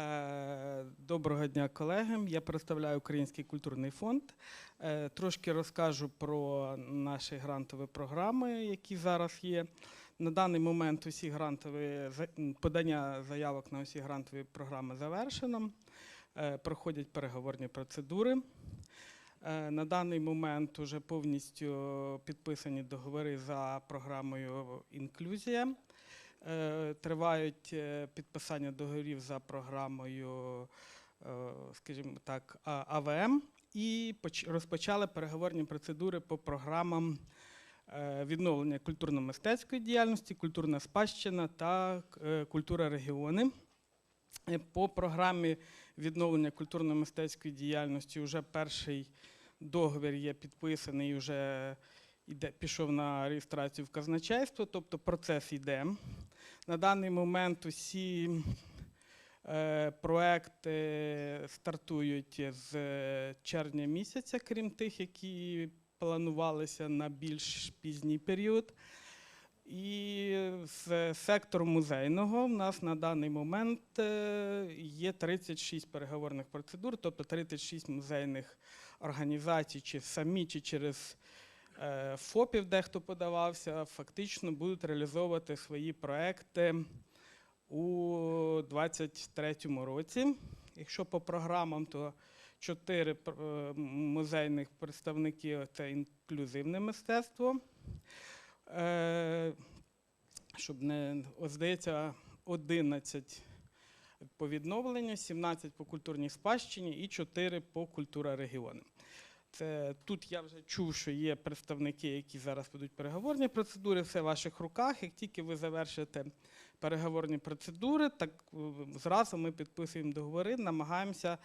Е, Доброго дня, колеги. Я представляю Український культурний фонд. Е, Трошки розкажу про наші грантові програми, які зараз є. На даний момент усі грантові подання заявок на усі грантові програми завершено. Е, Проходять переговорні процедури. На даний момент вже повністю підписані договори за програмою Інклюзія. Е, Тривають е, підписання договорів за програмою, е, скажімо так, АВМ, і розпочали переговорні процедури по програмам відновлення культурно-мистецької діяльності, культурна спадщина та культура регіони. По програмі відновлення культурно-мистецької діяльності вже перший договір є підписаний, вже іде, пішов на реєстрацію в казначейство, тобто процес йде. На даний момент усі е, проекти стартують з червня місяця, крім тих, які планувалися на більш пізній період. І з сектору музейного в нас на даний момент е, є 36 переговорних процедур, тобто 36 музейних організацій, чи самі, чи через е, ФОПів, дехто подавався, фактично будуть реалізовувати свої проекти у 2023 році. Якщо по програмам, то чотири е, музейних представники це інклюзивне мистецтво. Е, Щоб не здається, 11 по відновленню, 17 по культурній спадщині і 4 по культура регіону. Це тут я вже чув, що є представники, які зараз ведуть переговорні процедури. Все в ваших руках. Як тільки ви завершите переговорні процедури, так е, зразу ми підписуємо договори, намагаємося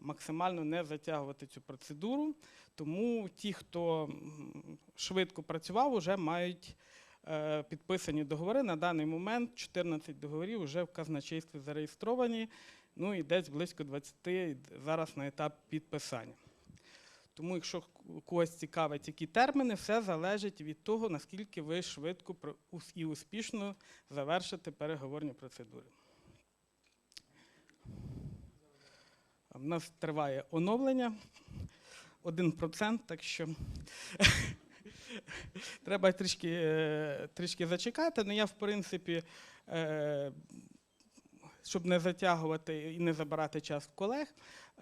максимально не затягувати цю процедуру. Тому ті, хто швидко працював, вже мають е, підписані договори. На даний момент 14 договорів вже в казначействі зареєстровані. Ну і десь близько 20 зараз на етап підписання. Тому, якщо когось цікавить які терміни, все залежить від того, наскільки ви швидко і успішно завершите переговорні процедури. У нас триває оновлення 1%, так що треба трішки, е, трішки зачекати. Ну я, в принципі, е, щоб не затягувати і не забирати час колег,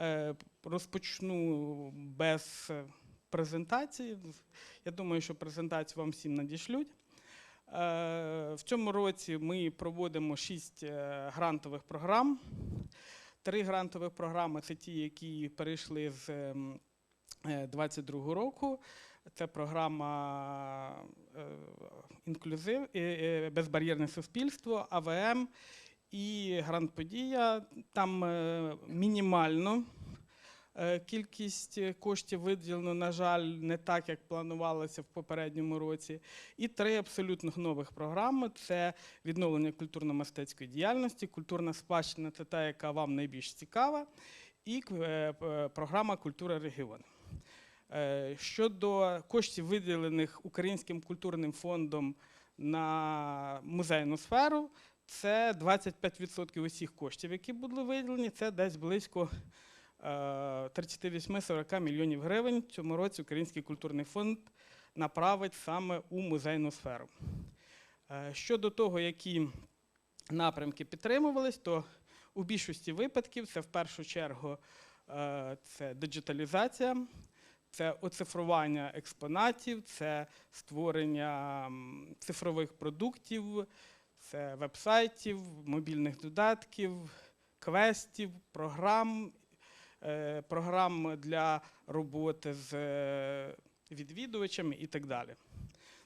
е, розпочну без е, презентації. Я думаю, що презентацію вам всім надішлють. Е, В цьому році ми проводимо шість грантових програм. Три грантових програми це ті, які перейшли з ем, е, 22 року. Це програма інклюзив, безбар'єрне суспільство, АВМ і грант подія. Там е, мінімально е, кількість коштів виділено, на жаль, не так, як планувалося в попередньому році. І три абсолютно нових програми: це відновлення культурно-мистецької діяльності, культурна спадщина це та, яка вам найбільш цікава, і е, програма Культура регіону. Щодо коштів, виділених Українським культурним фондом на музейну сферу, це 25% усіх коштів, які були виділені, це десь близько е, 38-40 мільйонів гривень. Цьому році Український культурний фонд направить саме у музейну сферу. Е, Щодо того, які напрямки підтримувались, то у більшості випадків це в першу чергу е, це диджиталізація, це оцифрування експонатів, це створення цифрових продуктів, це вебсайтів, мобільних додатків, квестів, програм, е, програм для роботи з е, відвідувачами і так далі.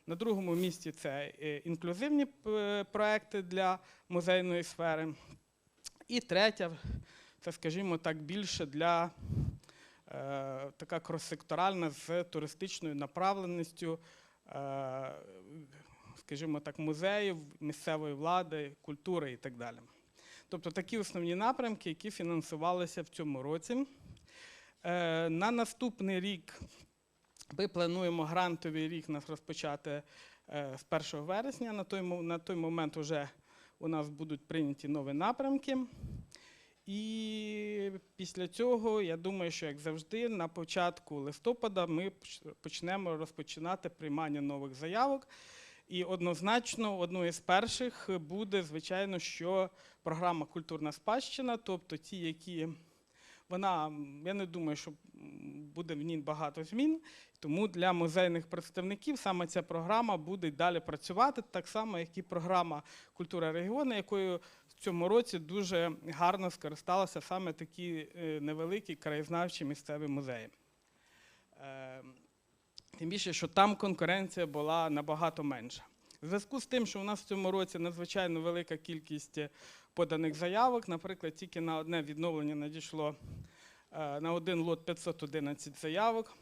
На другому місці це е, інклюзивні проекти для музейної сфери. І третя, це, скажімо так, більше для така крос-секторальна з туристичною направленістю, скажімо так, музеїв, місцевої влади, культури і так далі. Тобто такі основні напрямки, які фінансувалися в цьому році. Е, на наступний рік ми плануємо грантовий рік нас розпочати е, з 1 вересня. На той, на той момент вже у нас будуть прийняті нові напрямки. І після цього, я думаю, що як завжди, на початку листопада ми почнемо розпочинати приймання нових заявок. І однозначно, одною з перших буде, звичайно, що програма Культурна спадщина, тобто ті, які вона, я не думаю, що буде в ній багато змін. Тому для музейних представників саме ця програма буде далі працювати, так само, як і програма Культура регіону, якою в цьому році дуже гарно скористалися саме такі е, невеликі краєзнавчі місцеві музеї. Тим більше, що там конкуренція була набагато менша. В зв'язку з тим, що у нас в цьому році надзвичайно велика кількість е, поданих заявок, наприклад, тільки на одне відновлення надійшло е, на один лот 511 заявок.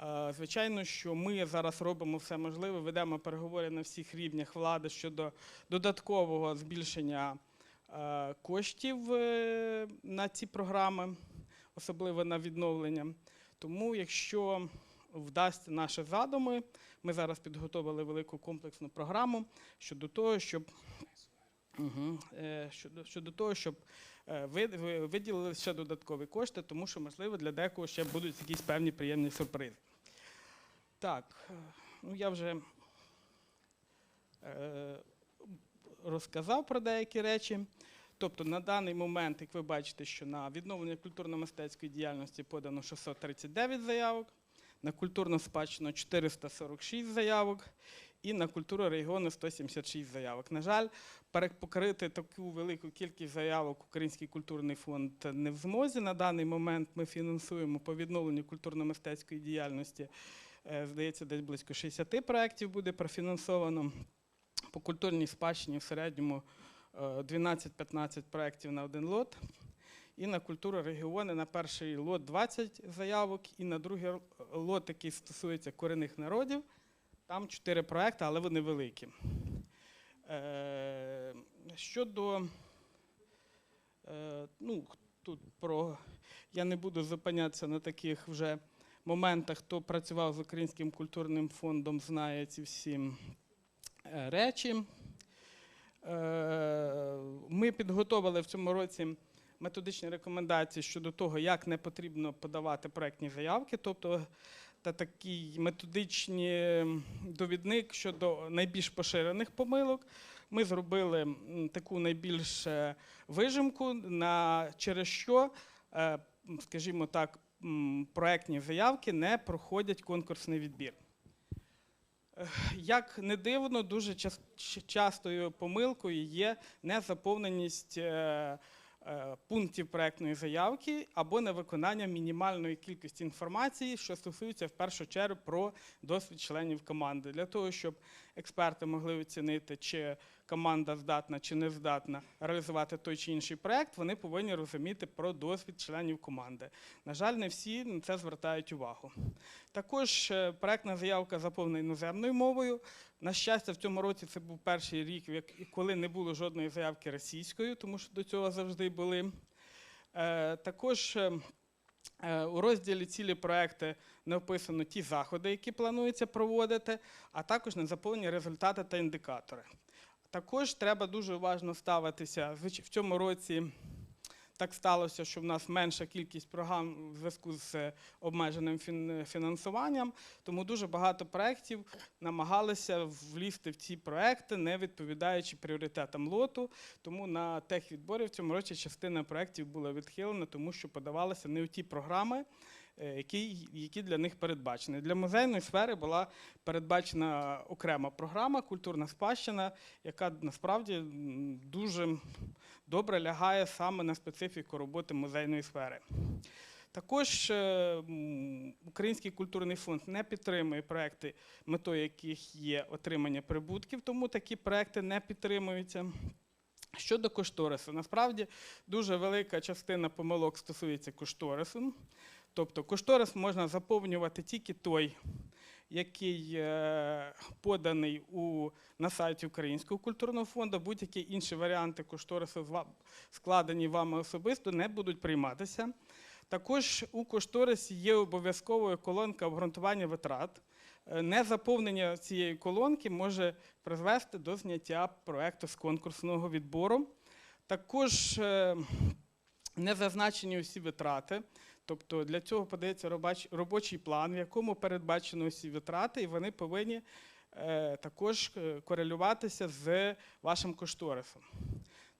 Е, Звичайно, що ми зараз робимо все можливе, ведемо переговори на всіх рівнях влади щодо додаткового збільшення коштів на ці програми, особливо на відновлення. Тому, якщо вдасться наші задуми, ми зараз підготовили велику комплексну програму щодо того, щоб Угу. Щодо, щодо того, щоб е, ви- ви- виділили ще додаткові кошти, тому що, можливо, для декого ще будуть якісь певні приємні сюрпризи. Так, е, ну я вже розказав про деякі речі. Тобто на даний момент, як ви бачите, що на відновлення культурно-мистецької діяльності подано 639 заявок, на культурну спадщину 446 заявок і на культуру регіону 176 заявок. На жаль, пере- покрити таку велику кількість заявок Український культурний фонд не в змозі. На даний момент ми фінансуємо по відновленню культурно-мистецької діяльності. е, Здається, десь близько 60 проєктів буде профінансовано. По культурній спадщині в середньому е, 12-15 проєктів на один лот. І на культуру регіони на перший лот 20 заявок, і на другий лот, який стосується корінних народів, там 4 проекти, але вони великі. Е, Щодо е, ну, тут про я не буду зупинятися на таких вже моментах. Хто працював з Українським культурним фондом, знає ці всі е, речі. Ми підготовили в цьому році методичні рекомендації щодо того, як не потрібно подавати проектні заявки, тобто та такий методичний довідник щодо найбільш поширених помилок. Ми зробили таку найбільш е, вижимку, на, через що, е, скажімо так, проектні заявки не проходять конкурсний відбір. Як не дивно, дуже частою помилкою є незаповненість е, пунктів проектної заявки або невиконання мінімальної кількості інформації, що стосується в першу чергу про досвід членів команди, для того, щоб експерти могли оцінити, чи команда здатна чи не здатна реалізувати той чи інший проект, вони повинні розуміти про досвід членів команди. На жаль, не всі на це звертають увагу. Також е, проектна заявка заповнена іноземною мовою. На щастя, в цьому році це був перший рік, коли не було жодної заявки російською, тому що до цього завжди були. Е, Також е, у розділі цілі проекти не описано ті заходи, які планується проводити, а також не заповнені результати та індикатори. Також треба дуже уважно ставитися. В цьому році так сталося, що в нас менша кількість програм в зв'язку з е, обмеженим фін- фінансуванням, тому дуже багато проєктів намагалися влізти в ці проекти, не відповідаючи пріоритетам лоту. Тому на техвідборі в цьому році частина проєктів була відхилена, тому що подавалися не у ті програми, які, які для них передбачені. Для музейної сфери була передбачена окрема програма Культурна спадщина, яка насправді дуже добре лягає саме на специфіку роботи музейної сфери. Також е, Український культурний фонд не підтримує проекти, метою яких є отримання прибутків, тому такі проекти не підтримуються. Щодо кошторису, насправді дуже велика частина помилок стосується кошторису. Тобто кошторис можна заповнювати тільки той, який е, поданий у, на сайті Українського культурного фонду, будь-які інші варіанти кошторису, складені вами особисто, не будуть прийматися. Також у кошторисі є обов'язковою колонка обґрунтування витрат. Е, Незаповнення цієї колонки може призвести до зняття проекту з конкурсного відбору. Також е, не зазначені усі витрати. Тобто для цього подається робочий план, в якому передбачено усі витрати, і вони повинні е, також е, корелюватися з вашим кошторисом.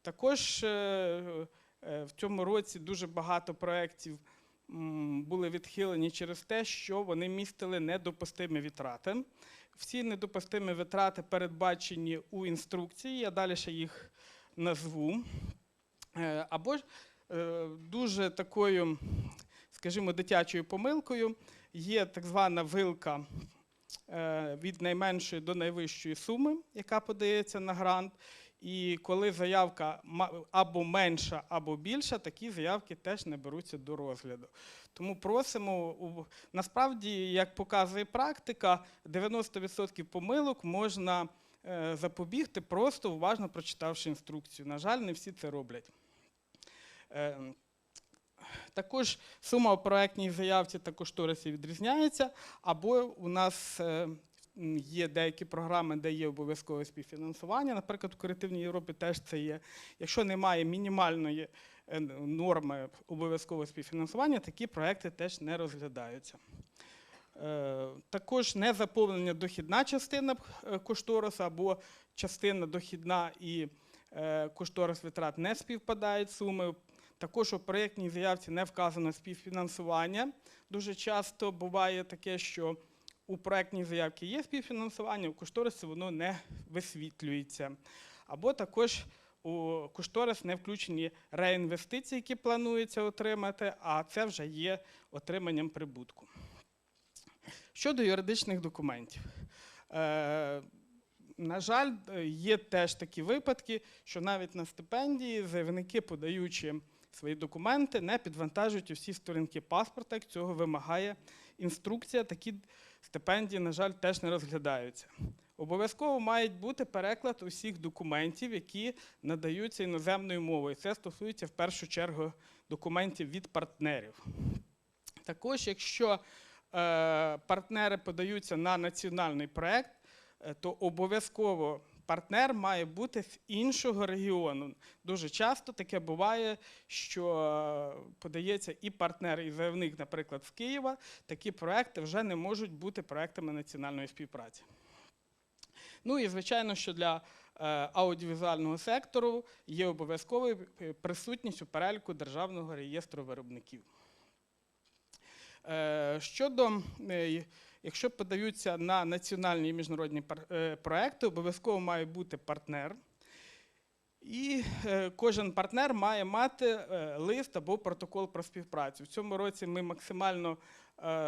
Також е, в цьому році дуже багато проєктів були відхилені через те, що вони містили недопустимі витрати. Всі недопустимі витрати передбачені у інструкції, я далі ще їх назву. Або ж дуже такою, скажімо, дитячою помилкою є так звана вилка е, від найменшої до найвищої суми, яка подається на грант. І коли заявка або менша, або більша, такі заявки теж не беруться до розгляду. Тому просимо, насправді, як показує практика, 90% помилок можна е, запобігти, просто уважно прочитавши інструкцію. На жаль, не всі це роблять. Також сума у проектній заявці та кошторисі відрізняється, або у нас е, є деякі програми, де є обов'язкове співфінансування. Наприклад, в Креативній Європі теж це є. Якщо немає мінімальної е, норми обов'язкового співфінансування, такі проекти теж не розглядаються. Е, Також незаповнення дохідна частина кошторису або частина дохідна і кошторис витрат не співпадають суми. Також у проєктній заявці не вказано співфінансування. Дуже часто буває таке, що у проєктній заявці є співфінансування, у кошторисі воно не висвітлюється. Або також у кошторис не включені реінвестиції, які планується отримати, а це вже є отриманням прибутку. Щодо юридичних документів. Е, на жаль, е, є теж такі випадки, що навіть на стипендії заявники, подаючи свої документи, не підвантажують усі сторінки паспорта, як цього вимагає інструкція. Такі стипендії, на жаль, теж не розглядаються. Обов'язково мають бути переклад усіх документів, які надаються іноземною мовою. Це стосується в першу чергу документів від партнерів. Також, якщо е, партнери подаються на національний проект, е, то обов'язково партнер має бути з іншого регіону. Дуже часто таке буває, що е, подається і партнер, і заявник, наприклад, з Києва. Такі проекти вже не можуть бути проектами національної співпраці. Ну і звичайно, що для е, аудіовізуального сектору є обов'язковою е, присутність у переліку Державного реєстру виробників. Е, Щодо, е, якщо подаються на національні і міжнародні е, проекти, обов'язково має бути партнер. І кожен партнер має мати лист або протокол про співпрацю. В цьому році ми максимально,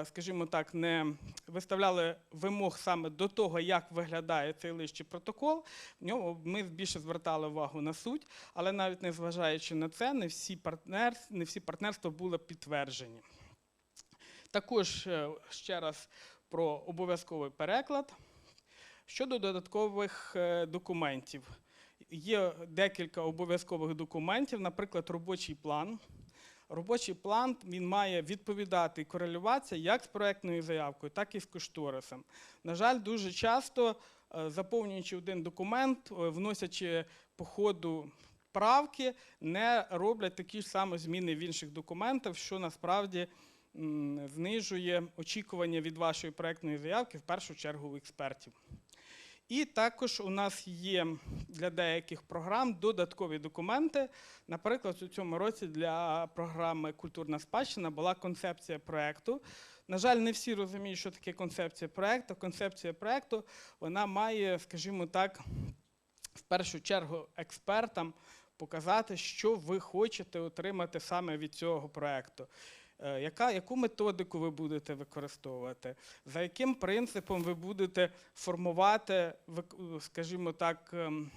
скажімо так, не виставляли вимог саме до того, як виглядає цей лист чи протокол. В ньому ми більше звертали увагу на суть, але навіть не зважаючи на це, не всі партнерства були підтверджені. Також е, ще раз про обов'язковий переклад. Щодо додаткових е, документів, є декілька обов'язкових документів, наприклад, робочий план. Робочий план він має відповідати і корелюватися як з проектною заявкою, так і з кошторисом. На жаль, дуже часто, е, заповнюючи один документ, вносячи по ходу правки, не роблять такі ж самі зміни в інших документах, що насправді знижує очікування від вашої проектної заявки, в першу чергу у експертів. І також у нас є для деяких програм додаткові документи. Наприклад, у цьому році для програми Культурна спадщина була концепція проекту. На жаль, не всі розуміють, що таке концепція проекту. Концепція проекту вона має, скажімо так, в першу чергу експертам показати, що ви хочете отримати саме від цього проекту. Е, Яка, яку методику ви будете використовувати, за яким принципом ви будете формувати, скажімо так, ем,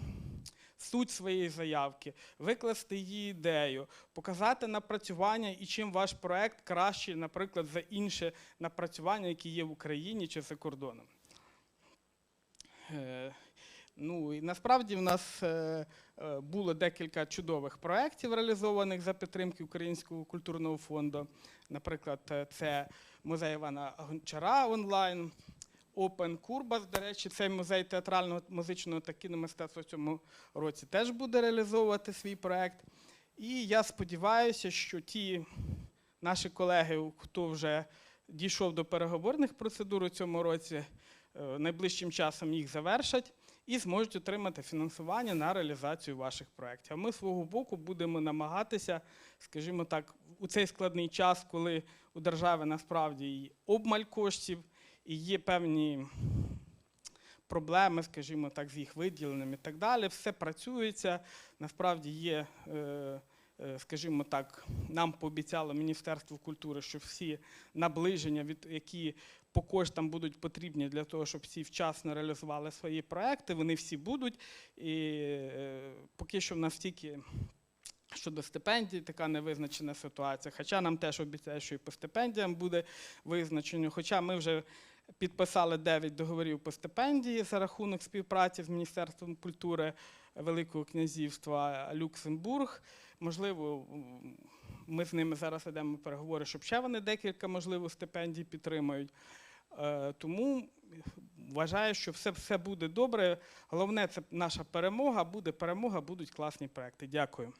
суть своєї заявки, викласти її ідею, показати напрацювання і чим ваш проект кращий, наприклад, за інше напрацювання, які є в Україні чи за кордоном. Ну і насправді в нас е, е, було декілька чудових проєктів, реалізованих за підтримки Українського культурного фонду. Наприклад, е, це музей Івана Гончара онлайн, Open Курбас. До речі, цей музей театрального, музичного та кіномистецтва в цьому році теж буде реалізовувати свій проєкт. І я сподіваюся, що ті наші колеги, хто вже дійшов до переговорних процедур у цьому році, найближчим часом їх завершать і зможуть отримати фінансування на реалізацію ваших проєктів. А ми свого боку будемо намагатися, скажімо так, у цей складний час, коли у держави насправді і обмаль коштів, і є певні проблеми, скажімо так, з їх виділенням і так далі. Все працюється. Насправді є, е, е, скажімо так, нам пообіцяло Міністерство культури, що всі наближення, від які по коштам будуть потрібні для того, щоб всі вчасно реалізували свої проекти, вони всі будуть. І е, поки що в нас тільки щодо стипендій, така невизначена ситуація. Хоча нам теж обіцяють, що і по стипендіям буде визначено. Хоча ми вже підписали 9 договорів по стипендії за рахунок співпраці з Міністерством культури Великого князівства Люксембург. Можливо, ми з ними зараз ведемо переговори, щоб ще вони декілька, можливо, стипендій підтримають. Е, Тому вважаю, що все, все буде добре. Головне, це наша перемога. Буде перемога, будуть класні проекти. Дякую.